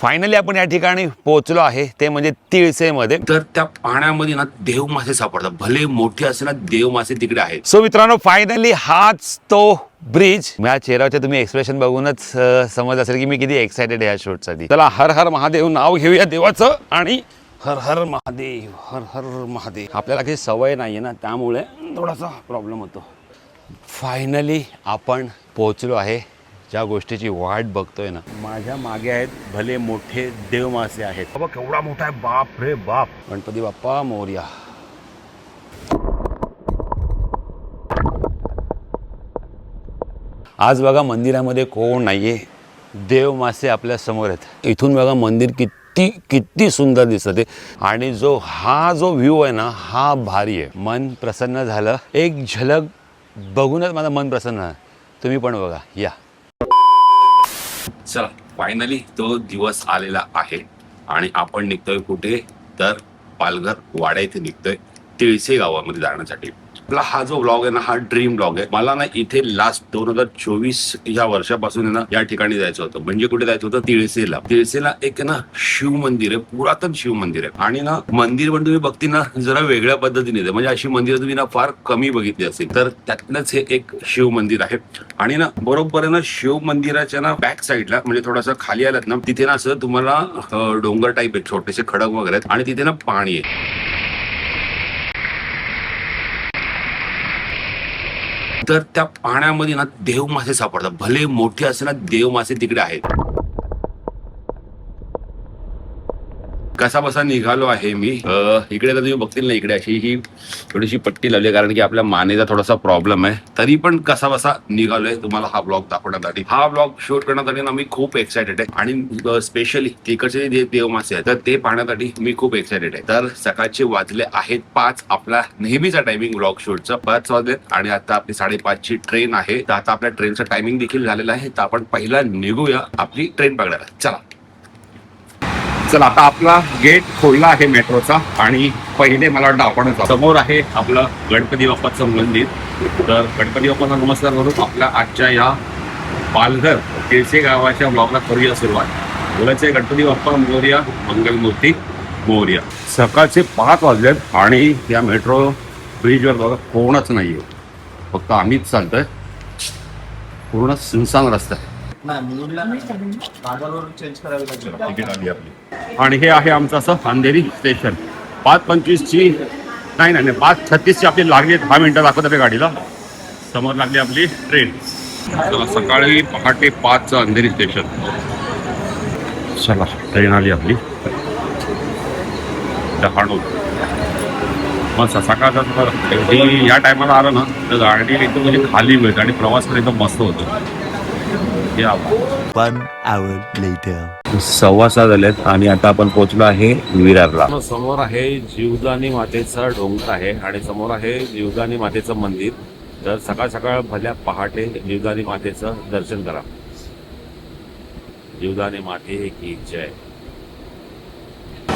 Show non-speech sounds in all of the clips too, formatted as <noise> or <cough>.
Finally आपण या ठिकाणी पोहोचलो आहे ते म्हणजे तिळसेमध्ये. तर त्या पाण्यामध्ये ना देव मासे सापडतात भले मोठे असे ना देव मासे तिकडे आहेत. सो मित्रांनो फायनली हाच तो ब्रिज माझ्या चेहऱ्यावरचे तुम्ही एक्सप्रेशन बघूनच समज असेल की मी किती एक्सायटेड आहे या शूटसाठी चला हर हर महादेव नाव घेऊया देवाचं आणि हर हर महादेव हर हर महादेव. आपल्याला काही सवय नाही आहे ना त्यामुळे थोडासा प्रॉब्लेम होतो. फायनली आपण पोहोचलो आहे. ज्या गोष्टीची वाट बघतोय ना. माझ्या मागे आहेत भले मोठे देव मासे आहेत. बाबा केवढा मोठा आहे. बाप रे बाप. गणपती बाप्पा मोर्या. आज बघा मंदिरामध्ये कोण नाहीये. देव मासे आपल्यासमोर आहेत. इथून बघा मंदिर किती किती सुंदर दिसत आहे आणि जो हा जो व्ह्यू आहे ना हा भारी आहे. मन प्रसन्न झालं. एक झलक बघूनच माझं मन प्रसन्न झालं. तुम्ही पण बघा. या. चला फायनली तो दिवस आलेला आहे आणि आपण निघतोय कुठे? तर पालघर वाड्या इथे निघतोय तिळसे गावामध्ये जाण्यासाठी. आपला हा जो ब्लॉग आहे ना हा ड्रीम ब्लॉग आहे. मला ना इथे लास्ट दोन हजार चोवीस या वर्षापासून ना या ठिकाणी जायचं होतं. म्हणजे कुठे जायचं होतं? तिळसेला. तिळसेला एक ना शिव मंदिर आहे पुरातन शिव मंदिर आहे. आणि ना मंदिर पण तुम्ही बघती ना जरा वेगळ्या पद्धतीने म्हणजे अशी मंदिर तुम्ही ना फार कमी बघितली असेल. तर त्यातलंच हे एक शिव मंदिर आहे. आणि ना बरोबर आहे ना शिव मंदिराच्या ना बॅक साईडला म्हणजे थोडासा खाली आलात ना तिथे ना असं तुम्हाला डोंगर टाईप आहे छोटेसे खडक वगैरे आहेत. आणि तिथे ना पाणी आहे. तर त्या पाण्यामध्ये ना देव मासे सापडतात. भले मोठे असे ना देव मासे तिकडे आहेत. कसा बसा निघालो आहे मी. इकडे तर तुम्ही बघतील ना इकडे अशी ही थोडीशी पट्टी लावली कारण की आपल्या मानेचा थोडासा प्रॉब्लेम आहे. तरी पण कसा बसा निघालोय. तुम्हाला हा ब्लॉग दाखवण्यासाठी. हा ब्लॉग शूट करण्यासाठी ना मी खूप एक्सायटेड आहे. आणि स्पेशली तिकडचे जे देवमासे आहेत तर ते पाहण्यासाठी मी खूप एक्सायटेड आहे. तर सकाळचे वाजले आहेत पाच. आपला नेहमीचा टायमिंग ब्लॉग शूटचा पाच वाजले आणि आता आपली साडेपाचची ट्रेन आहे. तर आता आपल्या ट्रेनचं टायमिंग देखील झालेला आहे. तर आपण पहिला निघूया आपली ट्रेन पकडायला. चला. चला आता आपला गेट खोलला आहे मेट्रोचा आणि पहिले मला वाटतं आपण समोर आहे आपलं गणपती बाप्पाचं मंदिर. तर गणपती बाप्पाचा नमस्कार करून आपल्या आजच्या या पालघर केळसे गावाच्या ब्लॉगला करूया सुरुवात. बोलायचे गणपती बाप्पा मोर्या मंगलमूर्ती मोर्या. सकाळचे पाच वाजलेत आणि या मेट्रो ब्रिजवर बघा कोणच नाही आहे फक्त आम्हीच चालतोय. पूर्ण सुनसान रस्ता आहे. तिकीट आली आपली. आणि हे आहे आमचं असं अंधेरी स्टेशन पाच पंचवीसची नाही नाही नाही, पाच छत्तीसची आपली लागली. दहा मिनिटं दाखवत आहे गाडीला. समोर लागली आपली ट्रेन चला सकाळी पहाटे पाचचं अंधेरी स्टेशन चला ट्रेन आली आपली. डहाणू. मग सकाळचा अगदी या टायमाला आलं ना तर गाडी एकदम म्हणजे खाली मिळते आणि प्रवास पण एकदम मस्त होतो. या One hour later. सव्वा सहा झालेत आणि आता आपण पोहोचलो आहे विरारला. समोर आहे जीवदानी मातेचा डोंगर आहे आणि समोर आहे जीवदानी मातेचं मंदिर. तर सकाळ सकाळ भल्या पहाटे जीवदानी मातेचं दर्शन करा. जीवदानी माते की जय.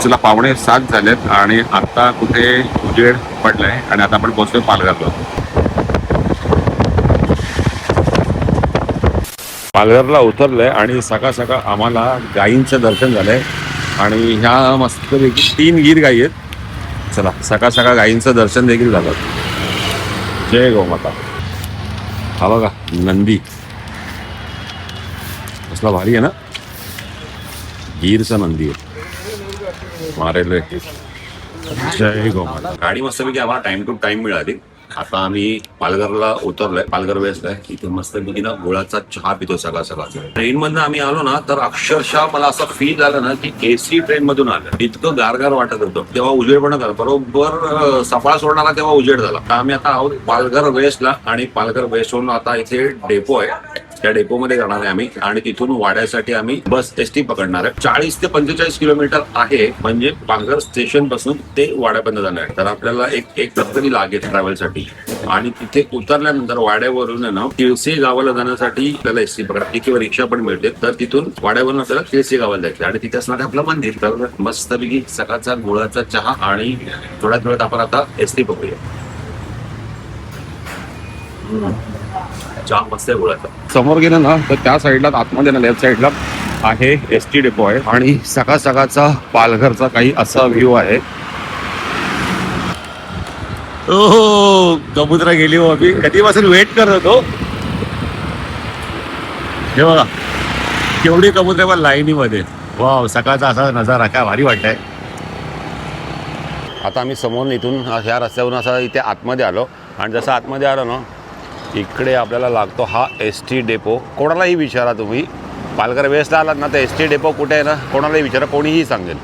चला पावणे सात झालेत आणि आता कुठे उजेड पडलाय आणि आता आपण पोहोचतोय पालघरला. पालघरला उतरलंय आणि सकाळ सकाळ आम्हाला गायींचं दर्शन झालंय. आणि ह्या मस्तपैकी तीन गीर गायी आहेत. चला सकाळ सकाळ गायींचं दर्शन देखील झालं. जय गोमाता. हा बघा नंदी. कसला भारी आहे ना? गीरचा नंदी आहे. मारेल जय गोमाता. गाडी मस्तपैकी आम्हाला टाइम टू टाइम मिळाली. आता आम्ही पालघरला उतरलोय. पालघर वेस्ट आहे. इथे मस्तपैकी ना गुळाचा चहा पितो सकाळ सकाळ ट्रेन मधनं आम्ही आलो ना तर अक्षरशः मला असं फील झालं ना की एसी ट्रेन मधून आलं. इतकं गारगार वाटत होतं. तेव्हा उजेड पण झाला. बरोबर सफाळा सोडणारा तेव्हा उजेड झाला. तर आम्ही आता आहोत पालघर वेस्टला. आणि पालघर वेस्ट आता इथे डेपो आहे. त्या डेपो मध्ये जाणार आहे आम्ही. आणि तिथून वाड्यासाठी आम्ही बस एस टी पकडणार आहे. चाळीस ते पंचेचाळीस किलोमीटर आहे. म्हणजे पालघर स्टेशनपासून ते वाड्यापर्यंत जाणार आहे. तर आपल्याला एक एक तास तरी लागेल ट्रॅव्हलसाठी आणि तिथे उतरल्यानंतर वाड्यावरून ना तिळसे गावाला जाण्यासाठी आपल्याला एस टी पकडा. किंवा रिक्षा पण मिळते. तर तिथून वाड्यावरून आपल्याला तिळसे गावाला जायचं आणि तिथे असणार आपलं मंदिर. तर मस्तपैकी सकाळचा गुळाचा चहा आणि थोड्याच वेळात आपण आता एस टी पकडूया. जाम मस्त आहे समोर गेलं ना तर त्या साईडला आतमध्ये ना लेफ्ट साईडला आहे एस टी डेपो आहे. आणि सकाळ सकाळचा पालघरचा काही असा व्ह्यू आहे. हो कबुतरा गेली हो आम्ही. कधीपासून वेट करत होतो? हे बघा केवढी कबुतरे पण लाईनीमध्ये. वाव सकाळचा असा नजारा काय भारी वाटतंय. आता आम्ही समोर इथून ह्या रस्त्यावरून असा इथे आतमध्ये आलो. आणि जसं आतमध्ये आलो ना इकडे आपल्याला लागतो हा एस टी डेपो कोणालाही विचारा तुम्ही. पालघर वेस्टला आलात ना तर एस टी डेपो कुठे आहे ना कोणालाही विचारा कोणीही सांगेल.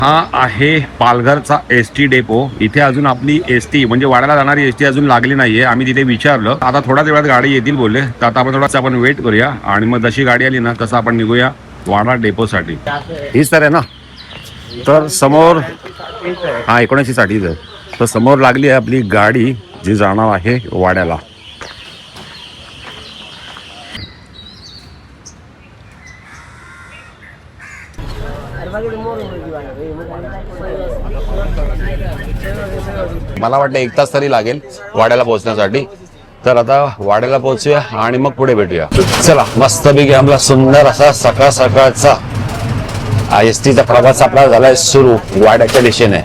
हा आहे पालघरचा एस टी डेपो इथे अजून आपली एस टी म्हणजे वाड्याला जाणारी एस टी अजून लागली नाहीये. आम्ही तिथे विचारलं. आता थोड्याच वेळात गाडी येतील बोलले. तर आता आपण थोडासा आपण वेट करूया. आणि मग जशी गाडी आली ना तसं आपण निघूया. वाडा डेपोसाठी. हीच तर आहे ना. तर समोर हा एकोणीसशे साठीच आहे तर समोर लागली आहे आपली गाडी जी जाणार आहे वाड्याला. मला वाटतं एक तास तरी लागेल वाड्याला पोहोचण्यासाठी. तर आता वाड्याला पोहोचूया आणि मग पुढे भेटूया. चला मस्तपैकी आपला सुंदर असा सकाळ सकाळचा एस टीचा प्रवास आपला झालाय सुरू वाड्याच्या दिशेने.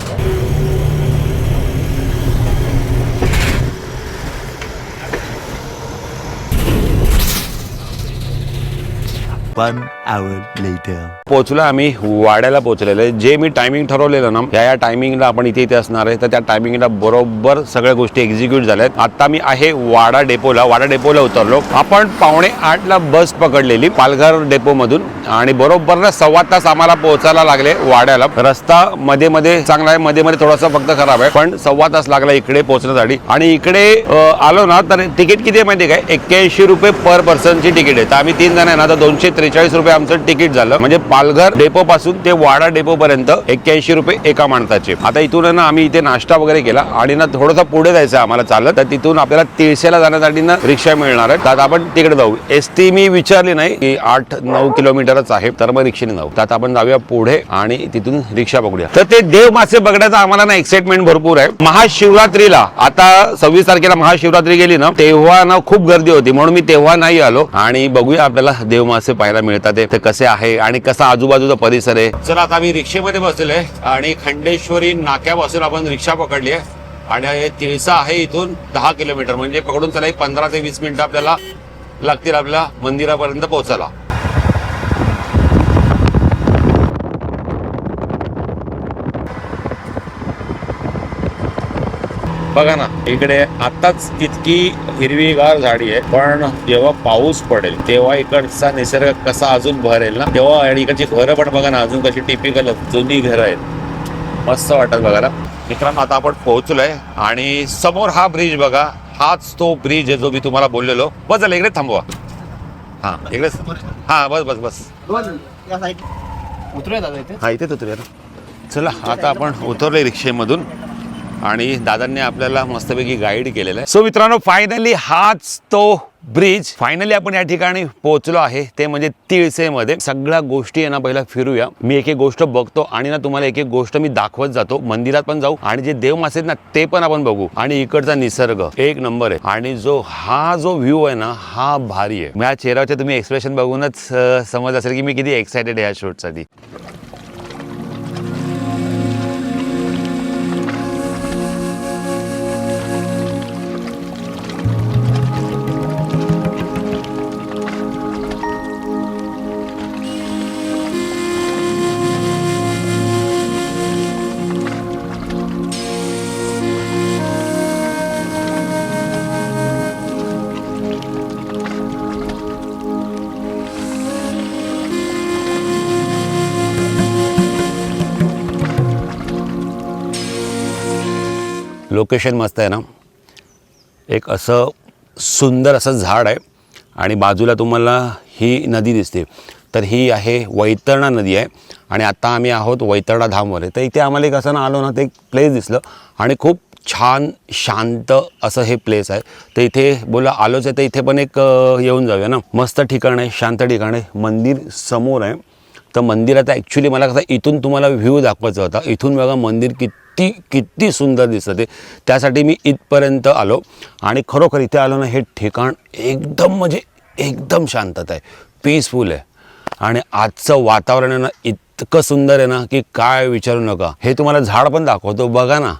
One hour later. पोहोचलो आम्ही वाड्याला पोहोचलेलो आहे. जे मी टायमिंग ठरवलेलं ना या या टायमिंगला आपण इथे इथे असणार आहे. तर त्या टायमिंगला बरोबर सगळ्या गोष्टी एक्झिक्यूट झाल्यात. आता मी आहे वाडा डेपोला. वाडा डेपोला उतरलो. आपण पावणे आठला बस पकडलेली पालघर डेपो मधून आणि बरोबर ना सव्वा तास आम्हाला पोहोचायला लागले वाड्याला. रस्ता मध्ये मध्ये चांगला आहे. मध्ये मध्ये थोडासा फक्त खराब आहे. पण सव्वा तास लागला इकडे पोहोचण्यासाठी. आणि इकडे आलो ना तर तिकीट किती आहे माहिती आहे काय? एक्क्याऐंशी रुपये पर पर्सनची तिकीट आहे. तर आम्ही तीन जण आहे ना तर दोनशे त्रेचाळीस रुपये आमचं तिकीट झालं. म्हणजे पालघर डेपो पासून ते वाडा डेपो पर्यंत एक्क्याऐंशी रुपये एका माणसाचे. आता इथून ना आम्ही इथे नाश्ता वगैरे केला आणि ना थोडंसं पुढे जायचं आम्हाला चालत. तर तिथून आपल्याला तिळशेला जाण्यासाठी ना रिक्षा मिळणार आहे. तर आपण तिकडे जाऊ. एस टी मी विचारली नाही की आठ नऊ किलोमीटरच आहे. तर मग रिक्षेने जाऊ. तर आपण जाऊया पुढे आणि तिथून रिक्षा पकडूया. तर ते देव मासे बघण्याचा आम्हाला ना एक्साइटमेंट भरपूर आहे. महाशिवरात्रीला आता सव्वीस तारखेला महाशिवरात्री गेली ना तेव्हा ना खूप गर्दी होती. म्हणून मी तेव्हा नाही आलो. आणि बघूया आपल्याला देव मासे पाहायला मिळतात ते. ते कसे आहे आणि कसा आजूबाजूचा परिसर आहे चला आता आम्ही रिक्षेमध्ये बसलोय आणि खंडेश्वरी नाक्यापासून आपण रिक्षा पकडली आहे आणि हे तिळसा आहे इथून दहा किलोमीटर म्हणजे पकडून चला एक पंधरा ते वीस मिनिटं आपल्याला लागतील आपल्या मंदिरापर्यंत पोहोचायला बघा ना इकडे आताच इतकी हिरवीगार झाडी आहे पण जेव्हा पाऊस पडेल तेव्हा इकडचा निसर्ग कसा अजून भरेल ना? तेव्हा आणि इकडची घरं पण बघा ना अजून कशी टिपिकल जुनी घरं आहेत. मस्त वाटत बघायला. मित्रांनो आता आपण पोहोचलोय आणि समोर हा ब्रिज बघा. हाच तो ब्रिज आहे जो मी तुम्हाला बोललेलो. बस झालं इकडे थांबवा. हा इकडे हा बस बस बस. उतरूया हा इथेच उतरूया चला आता आपण उतरलोय रिक्षेमधून. आणि दादांनी आपल्याला मस्तपैकी गाईड केलेलं आहे. सो मित्रांनो फायनली हाच तो ब्रिज फायनली आपण या ठिकाणी पोहोचलो आहे. ते म्हणजे तिळसेमध्ये. सगळ्या गोष्टी आहे ना पहिला फिरूया. मी एक एक गोष्ट बघतो आणि ना तुम्हाला एक एक गोष्ट मी दाखवत जातो. मंदिरात पण जाऊ आणि जे देव मासे आहेत ना ते पण आपण बघू. आणि इकडचा निसर्ग एक नंबर आहे. आणि जो हा जो व्ह्यू आहे ना हा भारी आहे. माझ्या चेहऱ्याचे तुम्ही एक्सप्रेशन बघूनच समज असेल की मी किती एक्सायटेड आहे या शूटसाठी लोकेशन मस्त आहे ना. एक असं सुंदर असं झाड आहे आणि बाजूला तुम्हाला ही नदी दिसते. तर ही आहे वैतरणा नदी आहे आणि आता आम्ही आहोत वैतरणा धामवर तर इथे आम्हाला एक असं ना आलो ना ते एक प्लेस दिसलं आणि खूप छान शांत असं हे प्लेस आहे. तर इथे बोला आलोच आहे. तर इथे पण एक येऊन जाऊया ना. मस्त ठिकाण आहे शांत ठिकाण आहे. मंदिर समोर आहे. तर मंदिराचा ॲक्च्युली मला कसं इथून तुम्हाला व्ह्यू दाखवायचा होता. इथून बघा मंदिर किती किती किती सुंदर दिसतं ते त्यासाठी मी इथपर्यंत आलो. आणि खरोखर इथे आलो ना हे ठिकाण एकदम म्हणजे एकदम शांतता आहे. पीसफुल आहे. आणि आजचं वातावरण आहे ना इतकं सुंदर आहे ना की काय विचारू नका. हे तुम्हाला झाड पण दाखवतो. बघा ना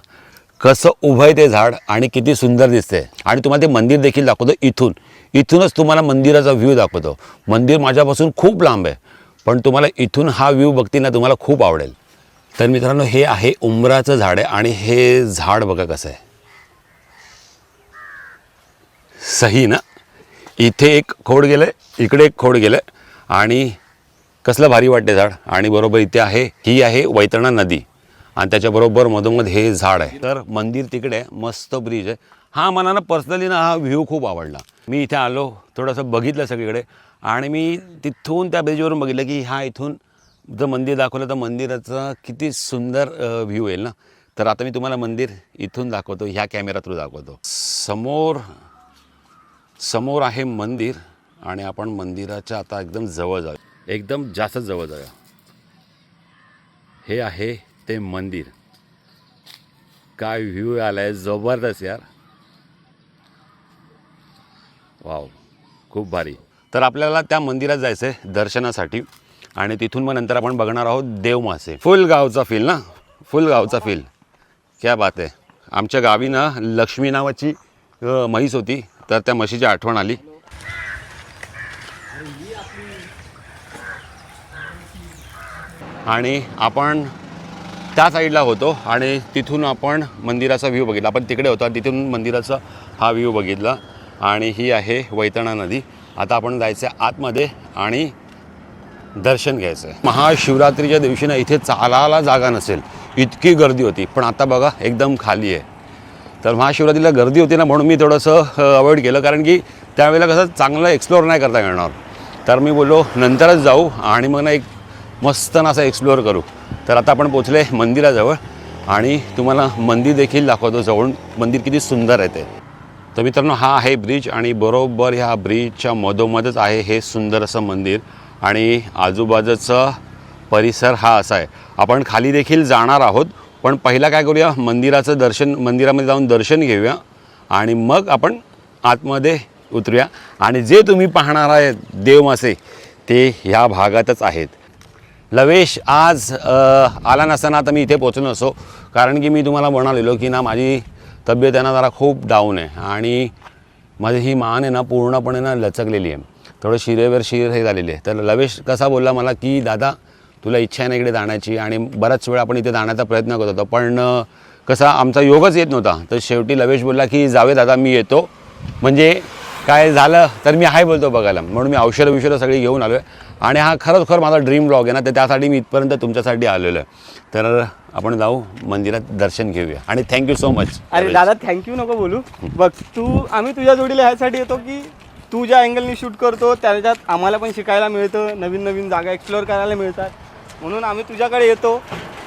कसं उभं आहे ते झाड आणि किती सुंदर दिसते आणि तुम्हाला ते मंदिर देखील दाखवतो इथून. इथूनच तुम्हाला मंदिराचा व्ह्यू दाखवतो. मंदिर माझ्यापासून खूप लांब आहे. पण तुम्हाला इथून हा व्ह्यू बघतील ना तुम्हाला खूप आवडेल. तर मित्रांनो हे आहे उंबराचं झाड आहे आणि हे झाड बघा कसं आहे. सही ना? इथे एक खोड गेलं इकडे एक खोड गेलं आणि कसलं भारी वाटते झाड. आणि बरोबर इथे आहे ही आहे वैतरणा नदी. आणि त्याच्याबरोबर मधोमध हे झाड आहे. तर मंदिर तिकडे आहे, मस्त ब्रिज आहे. हा मला ना पर्सनली ना हा व्ह्यू खूप आवडला. मी इथे आलो थोडंसं बघितलं सगळीकडे. आणि मी तिथून त्या ब्रिजवरून बघितलं की हा इथून जर मंदिर दाखवलं तर मंदिराचा किती सुंदर व्ह्यू येईल ना. तर आता मी तुम्हाला मंदिर इथून दाखवतो ह्या कॅमेरा थ्रू दाखवतो. समोर समोर आहे मंदिर आणि आपण मंदिराच्या आता एकदम जवळ जाऊ. एकदम जास्त जवळ जाऊया. हे आहे ते मंदिर. काय व्ह्यू आलाय जबरदस्त यार. वाव खूप भारी. तर आपल्याला त्या मंदिरात जायचं आहे दर्शनासाठी. आणि तिथून मग नंतर आपण बघणार आहोत देवमासे. फुल गावचा फील ना? फुल गावचा फील क्या बात आहे. आमच्या गावी ना लक्ष्मी नावाची म्हैस होती. तर त्या म्हशीची आठवण आली. आणि आपण त्या साईडला होतो आणि तिथून आपण मंदिराचा व्ह्यू बघितला. आपण तिकडे होतो आणि तिथून मंदिराचा हा व्ह्यू बघितला. आणि ही आहे वैतणा नदी. आता आपण जायचं आहे आतमध्ये आणि दर्शन घ्यायचं आहे. महाशिवरात्रीच्या दिवशी ना इथे चालायला जागा नसेल. इतकी गर्दी होती. पण आता बघा एकदम खाली आहे. तर महाशिवरात्रीला गर्दी होती ना म्हणून मी थोडंसं अवॉइड केलं. कारण की त्यावेळेला कसं चांगलं एक्सप्लोअर नाही करता येणार. तर मी बोललो नंतरच जाऊ आणि मग ना एक मस्त ना असं एक्सप्लोअर करू. तर आता आपण पोचले मंदिराजवळ आणि तुम्हाला मंदिर देखील दाखवतो. जवळून मंदिर किती सुंदर आहे ते. तर मित्रांनो हा आहे ब्रिज आणि बरोबर ह्या ब्रिजच्या मधोमधच आहे हे सुंदर असं मंदिर आणि आजूबाजूचा परिसर हा असा आहे. आपण खाली देखील जाणार आहोत पण पहिला काय करूया मंदिराचं दर्शन मंदिरामध्ये जाऊन दर्शन घेऊया आणि मग आपण आतमध्ये उतरूया. आणि जे तुम्ही पाहणार आहे देवमासे ते ह्या भागातच आहेत. लवेश आज आला नसताना आता मी इथे पोचलो असो कारण की मी तुम्हाला म्हणालेलो की ना माझी तब्येत आहे ना जरा खूप डाऊन आहे. आणि माझी ही मान आहे ना पूर्णपणे ना लचकलेली आहे. थोडं शिरेवर शिर हे झालेली आहे. तर लवेश कसा बोलला मला की दादा तुला इच्छा आहे ना इकडे जाण्याची आणि बराच वेळ आपण इथे जाण्याचा प्रयत्न करत होतो पण कसा आमचा योगच येत नव्हता. तर शेवटी लवेश बोलला की जावे दादा मी येतो. म्हणजे काय झालं तर मी आहे बोलतो बघायला. म्हणून मी औषधं विषधं सगळी घेऊन आलो आहे आणि हा खरंच खरं माझा ड्रीम ब्लॉग आहे ना तर त्यासाठी मी इथपर्यंत तुमच्यासाठी आलेलो आहे. तर आपण जाऊ मंदिरात दर्शन घेऊया. आणि थँक्यू सो मच अरे दादा थँक्यू नको बोलू. बघ तू आम्ही तुझ्या जोडीला ह्यासाठी येतो की तू ज्या अँगलनी शूट करतो त्याच्यात आम्हाला पण शिकायला मिळतं नवीन नवीन जागा एक्सप्लोअर करायला मिळतात. म्हणून आम्ही तुझ्याकडे येतो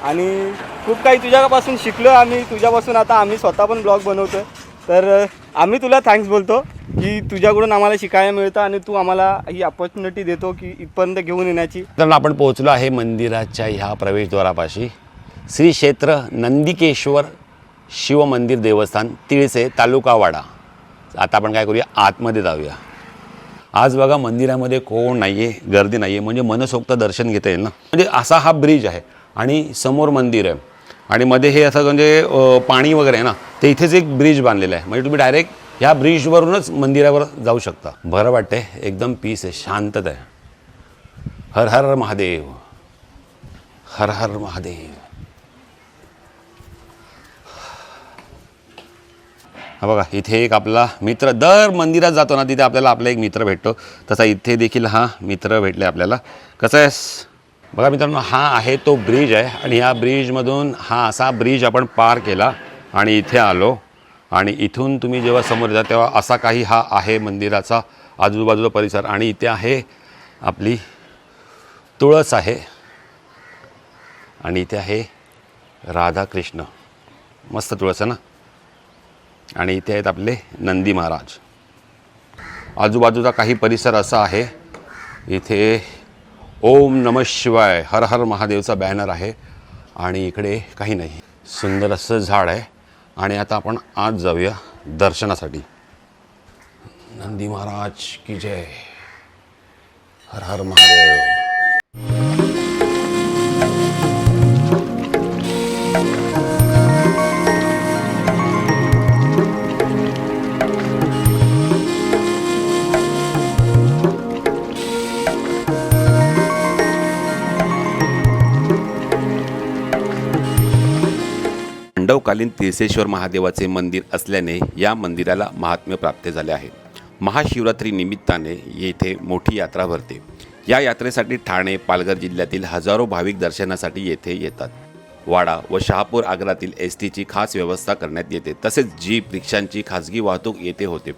आणि खूप काही तुझ्यापासून शिकलो आम्ही तुझ्यापासून आता आम्ही स्वतः पण ब्लॉग बनवतो तर आम्ही तुला थँक्स बोलतो की तुझ्याकडून आम्हाला शिकायला मिळतं आणि तू आम्हाला ही अपॉर्च्युनिटी देतो की इथपर्यंत घेऊन येण्याची. तर आपण पोहोचलो आहे मंदिराच्या ह्या प्रवेशद्वारापाशी. श्री क्षेत्र नंदिकेश्वर शिवमंदिर देवस्थान तिळसे तालुका वाडा. आता आपण काय करूया? आतमध्ये जाऊया. आज बघा मंदिरामध्ये कोण नाही आहे गर्दी नाही आहे म्हणजे मनसोक्त दर्शन घेता येईल ना. म्हणजे असा हा ब्रिज आहे आणि समोर मंदिर आहे. आणि मध्ये हे असं म्हणजे पाणी वगैरे आहे ना ते इथेच एक ब्रिज बांधलेलं आहे. म्हणजे तुम्ही डायरेक्ट ह्या ब्रिजवरूनच मंदिरावर जाऊ शकता. बरं वाटते एकदम पीस आहे. शांतता आहे. हर हर महादेव. हर हर महादेव. हा बघा इथे एक आपला मित्र दर मंदिरात जातो ना तिथे आपल्याला आपला एक मित्र भेटतो. तसा इथे देखील हा मित्र भेटले आपल्याला. कसं आहेस? बघा मित्रांनो हा आहे तो ब्रिज आहे आणि ह्या ब्रिजमधून हा असा ब्रिज आपण पार केला आणि इथे आलो. आणि इथून तुम्ही जेव्हा समोर जा तेव्हा असा काही हा आहे मंदिराचा आजूबाजूचा परिसर आणि इथे आहे आपली तुळस आहे. आणि इथे आहे राधाकृष्ण. मस्त तुळस आहे ना? आणि इथे आहेत आपले नंदी महाराज. आजूबाजूचा काही परिसर असा आहे इथे ओम नम शिवाय. हर हर महादेवचा बॅनर आहे. आणि इकडे काही नाही. सुंदर असं झाड आहे. आणि आता आपण आज जाऊया दर्शनासाठी. नंदी महाराज की जय. हर हर महादेव. पांडवकालीन तीर्थेश्वर महादेवाचे मंदिर असल्याने या मंदिराला महात्म्य प्राप्त झाले आहे. महाशिवरात्री निमित्ताने येथे मोठी यात्रा भरते. या यात्रेसाठी ठाणे पालघर जिल्ह्यातील हजारो भाविक दर्शनासाठी येथे येतात. वाडा व शहापूर आग्रातील एस टीची खास व्यवस्था करण्यात येते. तसेच जीप रिक्षांची खाजगी वाहतूक येथे होते.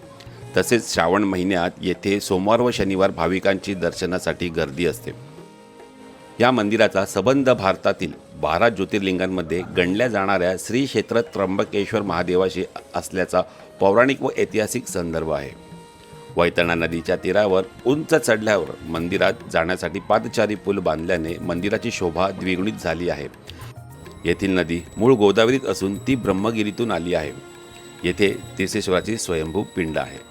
तसेच श्रावण महिन्यात येथे सोमवार व शनिवार भाविकांची दर्शनासाठी गर्दी असते. या मंदिराचा सबंध भारतातील बारा ज्योतिर्लिंगांमध्ये गणल्या जाणाऱ्या श्री क्षेत्र त्र्यंबकेश्वर महादेवाशी असल्याचा पौराणिक व ऐतिहासिक संदर्भ आहे. वैतरणा नदीच्या तीरावर उंच चढल्यावर मंदिरात जाण्यासाठी पादचारी पूल बांधल्याने मंदिराची शोभा द्विगुणित झाली आहे. येथील नदी मूळ गोदावरीत असून ती ब्रह्मगिरीतून आली आहे. येथे तीर्थेश्वराची स्वयंभू पिंड आहे.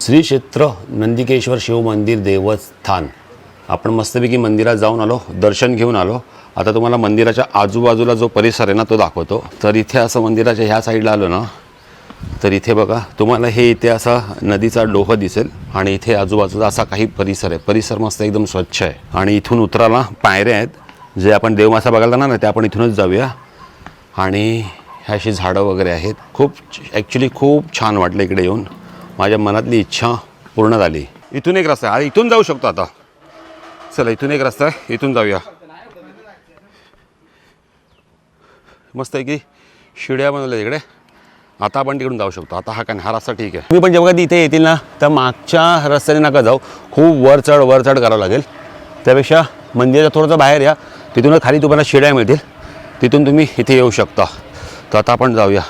श्री क्षेत्र नंदिकेश्वर शिव मंदिर देवस्थान. आपण मस्तपैकी मंदिरात जाऊन आलो दर्शन घेऊन आलो. आता तुम्हाला मंदिराच्या आजूबाजूला जो परिसर आहे ना तो दाखवतो. तर इथे असं मंदिराच्या ह्या साईडला आलो ना तर इथे बघा तुम्हाला हे इथे असा नदीचा डोह दिसेल आणि इथे आजूबाजूला असा काही परिसर आहे. परिसर मस्त एकदम स्वच्छ आहे. आणि इथून उतराला पायऱ्या आहेत. जे आपण देवमासा बघायला जाणार ना ते आपण इथूनच जाऊया. आणि ह्या अशी झाडं वगैरे आहेत. खूप ॲक्च्युली खूप छान वाटलं इकडे येऊन. माझ्या मनातली इच्छा पूर्ण झाली. इथून एक रस्ता आहे. इथून जाऊ शकतो आता. चला इथून एक रस्ता आहे. इथून जाऊया. मस्त आहे की शिड्या बनवल्या तिकडे आता आपण तिकडून जाऊ शकतो. आता हा काय हा रस्ता ठीक आहे. तुम्ही पण जेव्हा कधी इथे येतील ना तर मागच्या रस्त्याने नका जाऊ. खूप वर चढ वर चढ करावं लागेल. त्यापेक्षा मंदिराच्या थोडंसं बाहेर या. तिथूनच खाली तुम्हाला शिड्या मिळतील. तिथून तुम्ही इथे येऊ शकता. तर आता आपण जाऊया.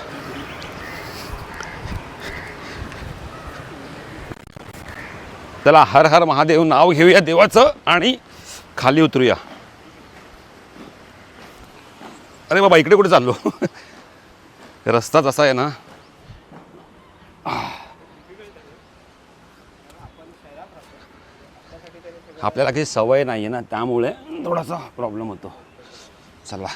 चला हर हर महादेव नाव घेऊया देवाचं आणि खाली उतरूया. अरे बाबा इकडे कुठे चाललो? <laughs> रस्ताच असा आहे ना. आपल्याला काही सवय नाही आहे ना त्यामुळे थोडासा प्रॉब्लेम होतो. चला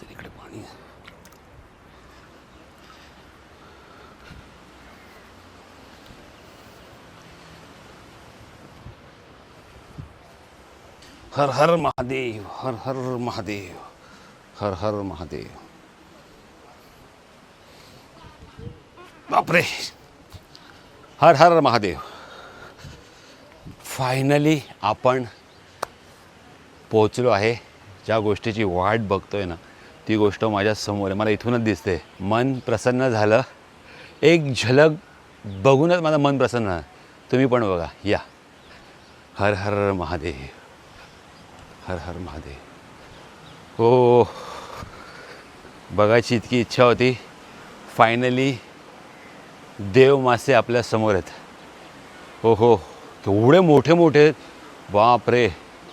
तर इकडे पाणी हर हर महादेव हर हर महादेव हर हर महादेव। बापरे! हर हर महादेव। फायनली आपण पोचलो आहे. ज्या गोष्टीची वाट बघतोय ना ती गोष्ट माझ्यासमोर आहे. मला इथूनच दिसते. मन प्रसन्न झालं. एक झलक बघूनच माझं मन प्रसन्न तुम्ही पण बघा. या. हर हर महादेव. हर हर महादेव। हो बघायची इतकी इच्छा होती. फायनली देव मासे आपल्यासमोर आहेत. हो हो केवढे मोठे मोठे आहेत बापरे.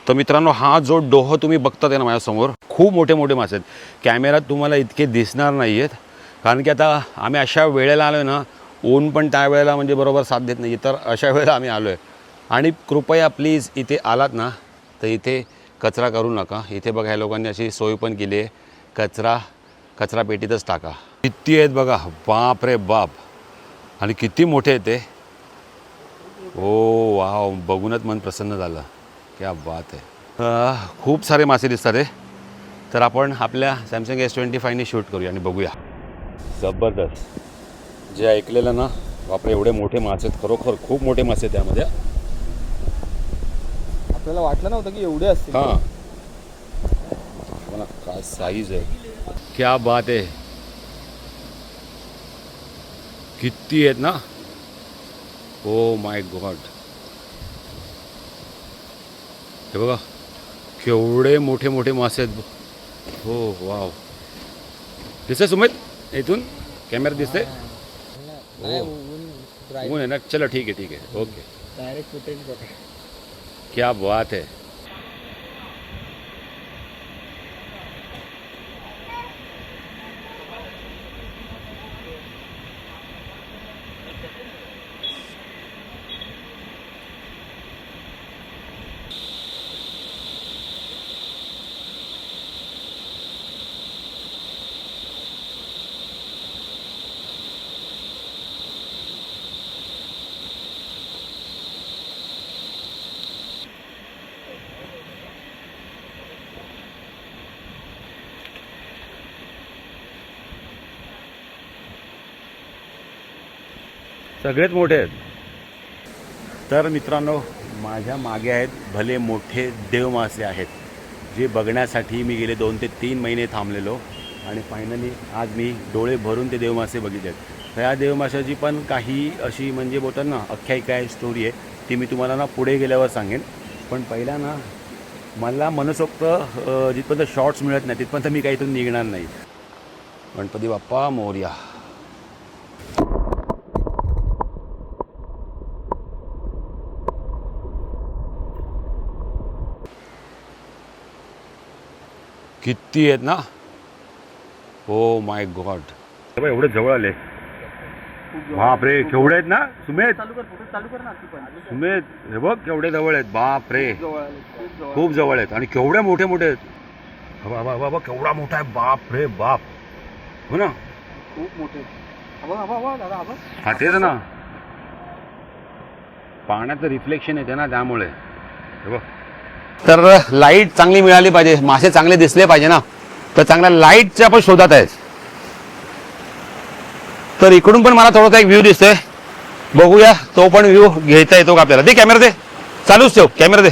तर मित्रांनो हा जो डोह तुम्ही बघतात आहे ना माझ्यासमोर खूप मोठे मोठे मासे आहेत. कॅमेरात तुम्हाला इतके दिसणार नाही आहेत कारण की आता आम्ही अशा वेळेला आलो आहे ना ऊन पण त्या वेळेला म्हणजे बरोबर साथ देत नाही तर अशा वेळेला आम्ही आलो आहे आणि कृपया प्लीज इथे आलात ना तर इथे कचरा करू नका. इथे बघा ह्या लोकांनी अशी सोय पण केली आहे. कचरा कचरा पेटीतच टाका. किती आहेत बघा बाप रे बाप. आणि किती मोठे आहेत ते. ओ वा बघूनच मन प्रसन्न झालं. क्या बात आहे. खूप सारे मासे दिसतात आहे तर आपण आपल्या सॅमसंग एस ट्वेंटी फायने शूट करूया आणि बघूया. जबरदस्त. जे ऐकलेलं ना बापरे एवढे मोठे मासे आहेत. खरोखर खूप मोठे मासे आहेत त्यामध्ये. आपल्याला वाटलं नव्हतं की एवढे असतील. हाँ. मला काय साईज आहे? क्या बात आहे. किती आहेत ना? ओ माय गॉड हे बघा केवढे मोठे मोठे मासे आहेत. हो वाव दिसतंय सुमित? इथून? कॅमेरा दिसते हो ऊन आहे ना? चलो ठीक आहे ठीक आहे. ओके डायरेक्ट फुटेज बघा. क्या बात है सगळेच मोठे आहेत. तर मित्रांनो माझ्या मागे आहेत भले मोठे देवमासे आहेत जे बघण्यासाठी मी गेले दोन ते तीन महिने थांबलेलो आणि फायनली आज मी डोळे भरून ते देवमासे बघितले आहेत. ह्या देवमाशाची पण काही अशी म्हणजे बोलतात ना आख्यायिका आहे स्टोरी आहे ती मी तुम्हाला ना पुढे गेल्यावर सांगेन. पण पहिला ना मला मनसोक्त जिथपर्यंत शॉर्ट्स मिळत नाही तिथपर्यंत मी काही इथून निघणार नाही. गणपती बाप्पा मोर्या. किती आहेत ना? हो माय गॉड एवढे जवळ आले. बापरे केवढे आहेत ना? सुमेध सुमेध हे बघ केवढे जवळ आहेत. बाप रे खूप जवळ आहेत. आणि केवढे मोठे मोठे आहेत. बाबा बाबा केवढा मोठा आहे. बाप रे बाप. हो ना? खूप मोठे हा तेच ना? पाण्याचं रिफ्लेक्शन येते ना त्यामुळे. हे बघ. तर लाइट चांगली मिळाली पाहिजे मासे चांगले दिसले पाहिजे ना. तर चांगल्या लाईटच्या पण शोधात आहेत. तर इकडून पण मला थोडासा एक व्ह्यू दिसतोय. बघूया तो पण व्ह्यू घेता येतो का आपल्याला. दे कॅमेरा दे. चालूच ठेव कॅमेरा दे.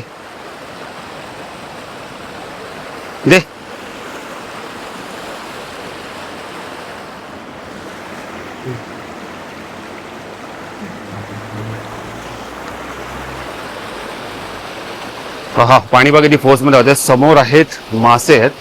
हा पाणी बघा किती फोर्समध्ये होते समोर आहेत मासे आहेत.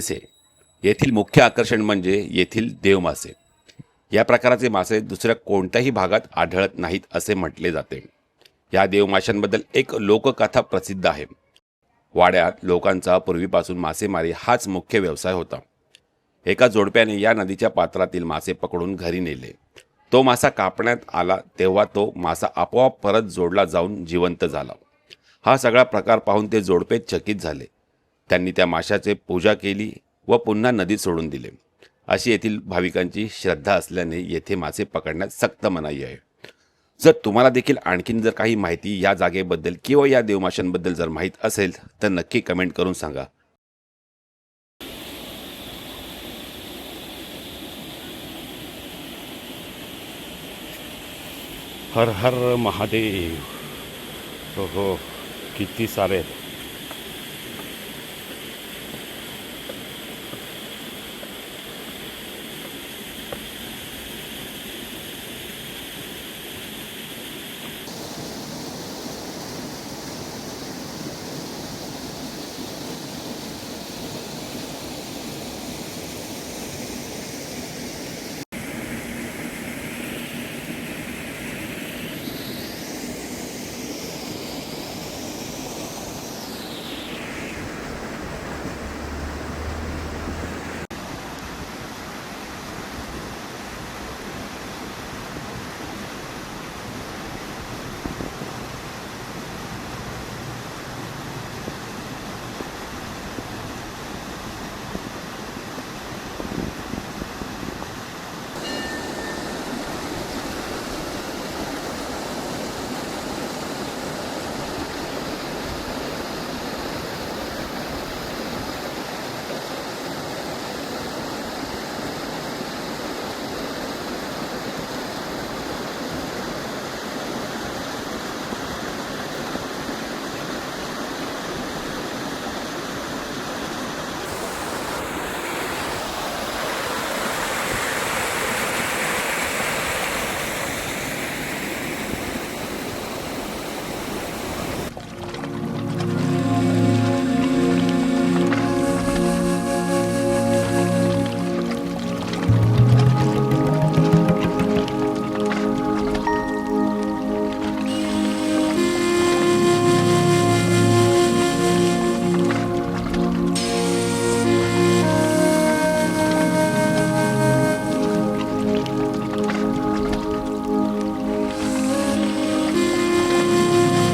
तिळसे येथील मुख्य आकर्षण म्हणजे येथील देवमासे या प्रकाराचे मासे दुसऱ्या कोणत्याही भागात आढळत नाहीत असे म्हटले जाते. या देवमाशांबद्दल एक लोककथा प्रसिद्ध आहे. वाड्यात लोकांचा पूर्वीपासून मासेमारी हाच मुख्य व्यवसाय होता. एका जोडप्याने या नदीच्या पात्रातील मासे पकडून घरी नेले. तो मासा कापण्यात आला तेव्हा तो मासा आपोआप परत जोडला जाऊन जिवंत झाला. हा सगळा प्रकार पाहून ते जोडपे चकित झाले. त्यांनी त्या माशाचे पूजा केली व पुन्हा नदीत सोडून दिले. अशी येथील भाविकांची श्रद्धा असल्याने येथे मासे पकडण्यात सक्त मनाई आहे. जर तुम्हाला देखील आणखीन जर काही माहिती या जागेबद्दल किंवा या देवमाशांबद्दल जर माहीत असेल तर नक्की कमेंट करून सांगा. हर हर महादेव हो हो किती सारे आहेत.